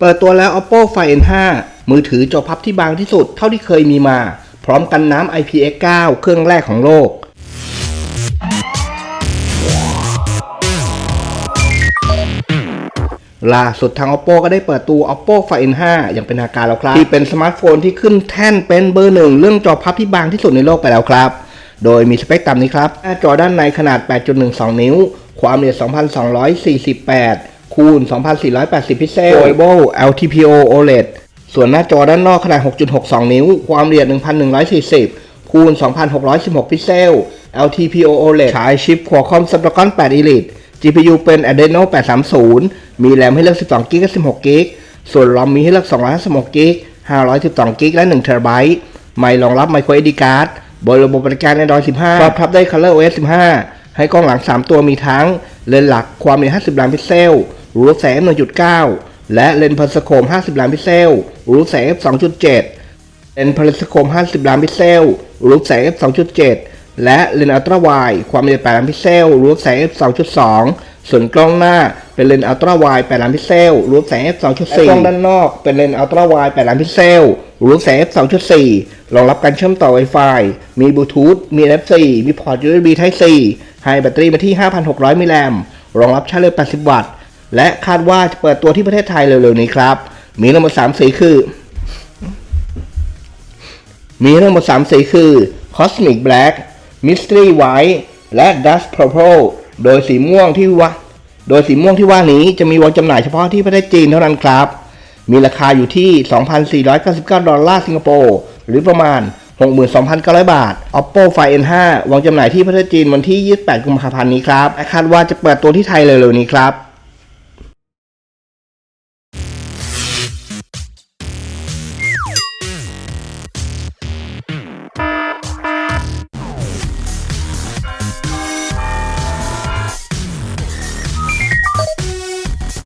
เปิดตัวแล้ว Oppo Find N5 มือถือจอพับที่บางที่สุดเท่าที่เคยมีมา พร้อมกันน้ำ IPX9 เครื่องแรกของโลก ล่าสุดทาง Oppo ก็ได้เปิดตัว Oppo Find N5 อย่างเป็นทางการแล้วครับ ที่เป็นสมาร์ทโฟนที่ขึ้นแท่นเป็นเบอร์หนึ่งเรื่องจอพับที่บางที่สุดในโลกไปแล้วครับ โดยมีสเปคตามนี้ครับหน้าจอด้านในขนาด 8.12 นิ้ว ความละเอียด 2,248 คูณ 2,480 พิกเซล Foldable LTPO OLED ส่วนหน้าจอด้านนอกขนาด 6.62 นิ้ว ความละเอียด 1,140 คูณ 2,616 พิกเซล LTPO OLED ใช้ชิป Qualcomm Snapdragon 8 Elite GPU เป็น Adreno 830 มีแรมให้เลือก 12 g b กับ16 g b ส่วน ROM มีให้เลือก 256 g b 512 g b และ 1 TB ไม่รองรับ Micro SD card บนระบบปฏิการ Android 15รองรับได้ ColorOS 15 ให้กล้องหลัง 3 ตัวมีทั้ง เลนส์หลัก ความละเอียด 50 ล้านพิกเซล รูแสง1.9 และเลนส์พอร์สโคม 50 ล้านพิกเซล รูแสง 2.7 เลนส์พลิสโคม 50 ล้านพิกเซล รูปแสง 2.7 และเลนส์อัลตร้าไวด์ความละเอียด 8 ล้านพิกเซล รูปแสง 2.2 ส่วนกล้องหน้าเป็นเลนส์อัลตร้าไวด์ 8 ล้านพิกเซล รูปแสง 2.4 กล้องด้านนอกเป็นเลนส์อัลตร้าไวด์ 8 ล้านพิกเซล รูปแสง 2.4 รองรับการเชื่อมต่อ Wi-Fi มีบลูทูธ มี NFC มีพอร์ต USB Type C ให้แบตเตอรี่มาที่ 5,600 มิลลิแอมป์รองรับชาร์จเร็ว 80 วัตต์ และคาดว่าจะเปิดตัวที่ประเทศไทยเร็วๆนี้ครับ มีทั้งหมด3สีคือ มีทั้งหมด3สีคือ Cosmic Black Mystery White และ Dust Purple โดยสีม่วงที่ว่า โดยสีม่วงที่ว่านี้จะมีวางจำหน่ายเฉพาะที่ประเทศจีนเท่านั้นครับ มีราคาอยู่ที่ 2,499 ดอลลาร์สิงคโปร์หรือประมาณ 62,900 บาท Oppo Find N5 วางจำหน่ายที่ประเทศจีนวันที่ 28 กุมภาพันธ์นี้ครับคาดว่าจะเปิดตัวที่ไทยเร็วๆนี้ครับ